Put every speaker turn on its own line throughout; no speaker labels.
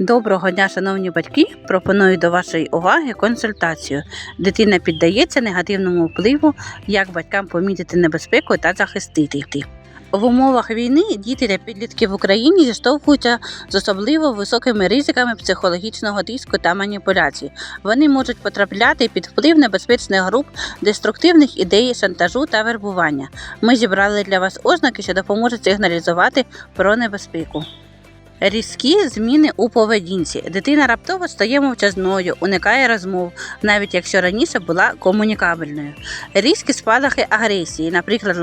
Доброго дня, шановні батьки! Пропоную до вашої уваги консультацію. Дитина піддається негативному впливу, як батькам помітити небезпеку та захистити. В умовах війни діти та підлітки в Україні зіштовхуються з особливо високими ризиками психологічного тиску та маніпуляцій. Вони можуть потрапляти під вплив небезпечних груп, деструктивних ідей, шантажу та вербування. Ми зібрали для вас ознаки, що допоможуть сигналізувати про небезпеку. Різкі зміни у поведінці. Дитина раптово стає мовчазною, уникає розмов, навіть якщо раніше була комунікабельною. Різкі спалахи агресії, наприклад,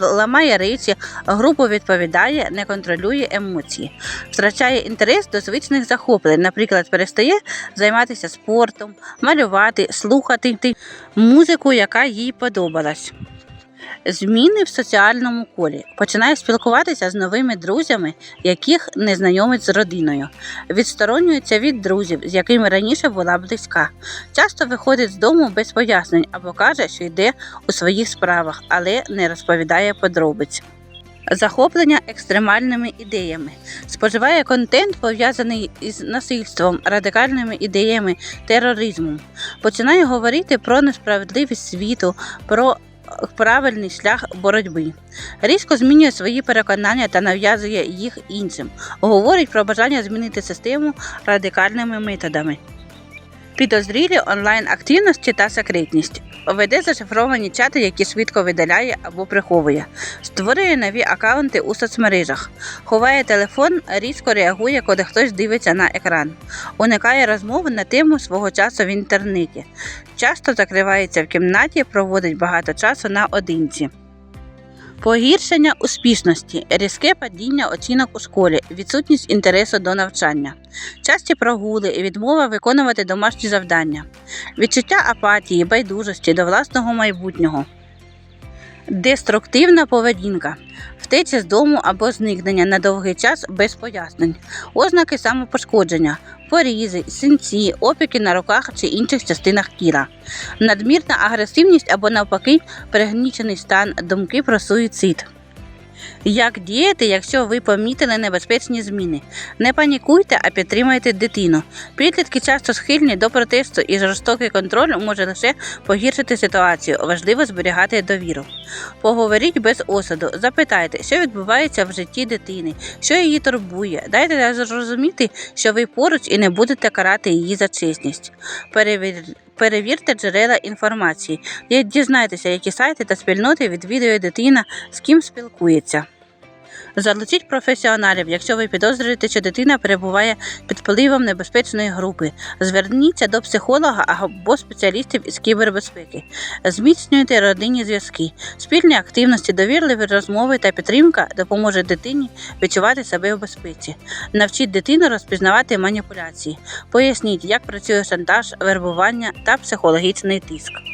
ламає речі, групу відповідає, не контролює емоції, втрачає інтерес до звичних захоплень, наприклад, перестає займатися спортом, малювати, слухати музику, яка їй подобалась. Зміни в соціальному колі. Починає спілкуватися з новими друзями, яких не знайомить з родиною. Відсторонюється від друзів, з якими раніше була близька. Часто виходить з дому без пояснень або каже, що йде у своїх справах, але не розповідає подробиць. Захоплення екстремальними ідеями. Споживає контент, пов'язаний із насильством, радикальними ідеями, тероризмом. Починає говорити про несправедливість світу, про правильний шлях боротьби. Різко змінює свої переконання та нав'язує їх іншим. Говорить про бажання змінити систему радикальними методами. Підозрілі онлайн активності та секретність. Веде зашифровані чати, які швидко видаляє або приховує. Створює нові акаунти у соцмережах. Ховає телефон, різко реагує, коли хтось дивиться на екран. Уникає розмови на тему свого часу в інтернеті. Часто закривається в кімнаті, проводить багато часу наодинці. Погіршення успішності, різке падіння оцінок у школі, відсутність інтересу до навчання, часті прогули і відмова виконувати домашні завдання, відчуття апатії, байдужості до власного майбутнього. Деструктивна поведінка, втеча з дому або зникнення на довгий час без пояснень, ознаки самопошкодження, порізи, синці, опіки на руках чи інших частинах тіла, надмірна агресивність або навпаки пригнічений стан, думки про суїцид. Як діяти, якщо ви помітили небезпечні зміни? Не панікуйте, а підтримайте дитину. Підлітки часто схильні до протесту і жорстокий контроль може лише погіршити ситуацію. Важливо зберігати довіру. Поговоріть без осуду, запитайте, що відбувається в житті дитини, що її турбує. Дайте зрозуміти, що ви поруч і не будете карати її за чесність. Перевір... Перевірте джерела інформації. Дізнайтеся, які сайти та спільноти відвідує дитина, з ким спілкується. Залучіть професіоналів, якщо ви підозрюєте, що дитина перебуває під впливом небезпечної групи. Зверніться до психолога або спеціалістів із кібербезпеки. Зміцнюйте родинні зв'язки. Спільні активності, довірливі розмови та підтримка допоможуть дитині відчувати себе в безпеці. Навчіть дитину розпізнавати маніпуляції. Поясніть, як працює шантаж, вербування та психологічний тиск.